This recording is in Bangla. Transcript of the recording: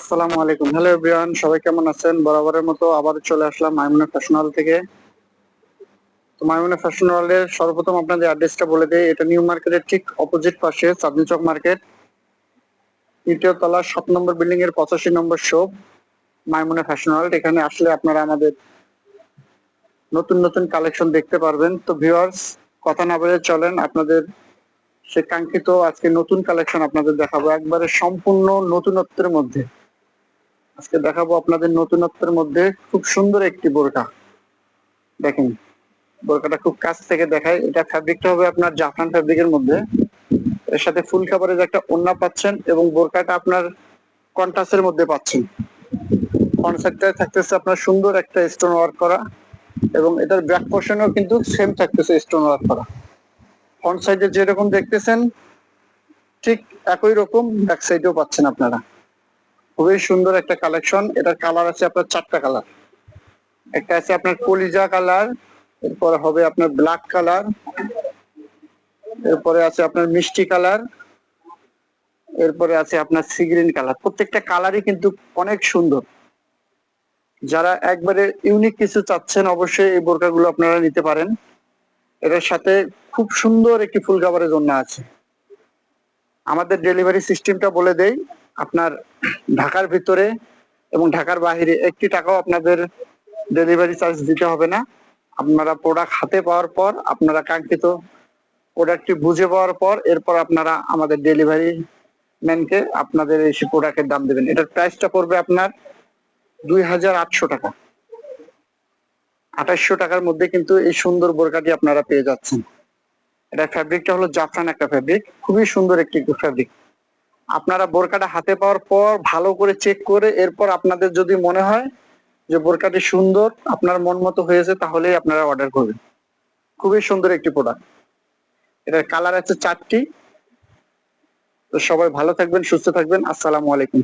আসসালামু আলাইকুম। হ্যালো এভরিওয়ান, সবাই কেমন আছেন? বরাবরের মতো আবার চলে আসলাম মাইমুনা ফ্যাশন হল থেকে। তো মাইমুনা ফ্যাশন হলের সর্বপ্রথম আপনাদের অ্যাড্রেসটা বলে দেই। এটা নিউ মার্কেটের ঠিক অপোজিট পাশে চাঁদনি চক মার্কেট। তৃতীয় তলা, সাত নম্বর বিল্ডিং এর পঁচাশি নম্বর শপ মাইমুনা ফ্যাশন হল এখানে আসলে আপনারা আমাদের নতুন নতুন কালেকশন দেখতে পারবেন। তো ভিউয়ার্স কথা না বলে চলেন, আপনাদের সে কাঙ্ক্ষিত আজকে নতুন কালেকশন আপনাদের দেখাবো। একবারে সম্পূর্ণ নতুনত্বের মধ্যে। আজকে দেখাবো আপনাদের নতুনত্বের মধ্যে খুব সুন্দর একটি বোরকা দেখেন বোরকাটা খুব কাছ থেকে দেখায়। এটা ফ্যাব্রিকটা হবে আপনার জাফরান ফ্যাব্রিকের মধ্যে। এর সাথে ফুল খাবারের একটা ওন্না পাচ্ছেন এবং বোরকাটা আপনার কন্ট্রাস্টের মধ্যে পাচ্ছেন। কনসেপ্টটায় থাকতেছে আপনার সুন্দর একটা স্টোন ওয়ার্ক করা এবং এটার ব্যাক পোর্শনও কিন্তু সেম থাকতেছে স্টোন ওয়ার্ক করা। ফ্রন্ট সাইডে যেরকম দেখতেছেন, ঠিক একই রকম ব্যাক সাইডেও পাচ্ছেন আপনারা। খুবই সুন্দর একটা কালেকশন এটার কালার আছে আপনার চারটা কালার একটা আছে আপনার কলিজা কালার এরপরে হবে আপনার ব্ল্যাক কালার এরপরে আছে আপনার মিষ্টি কালার এরপরে আছে আপনার সিগ্রিন কালার প্রত্যেকটা কালারই কিন্তু অনেক সুন্দর। যারা একবারে ইউনিক কিছু চাচ্ছেন, অবশ্যই এই বোরকাগুলো আপনারা নিতে পারেন। এটার সাথে খুব সুন্দর একটি ফুল কাভারের জন্য আছে। আমাদের ডেলিভারি সিস্টেমটা বলে দেই আপনার ঢাকার ভিতরে এবং ঢাকার বাইরে একটি টাকাও আপনাদের ডেলিভারি চার্জ দিতে হবে না। আপনারা প্রোডাক্ট হাতে পাওয়ার পর, আপনারা কাঙ্ক্ষিত প্রোডাক্টটি বুঝে পাওয়ার পর, এরপর আপনারা আমাদের ডেলিভারি ম্যানকে আপনাদের এই প্রোডাক্টের দাম দেবেন। এটার প্রাইসটা পড়বে আপনার দুই হাজার আটশো টাকা। আঠাশশো টাকার মধ্যে কিন্তু এই সুন্দর বোরকাটি আপনারা পেয়ে যাচ্ছেন। এটা ফ্যাব্রিকটা হলো জাফরান একটা ফ্যাব্রিক খুবই সুন্দর একটি ফ্যাব্রিক আপনারা বোরকাটা হাতে পাওয়ার পর ভালো করে চেক করে এরপর আপনাদের যদি মনে হয় যে বোরকাটি সুন্দর, আপনার মন মতো হয়েছে তাহলে আপনারা অর্ডার করবেন। খুবই সুন্দর একটি প্রোডাক্ট এটার কালার আছে চারটি। তো সবাই ভালো থাকবেন, সুস্থ থাকবেন। আসসালামু আলাইকুম।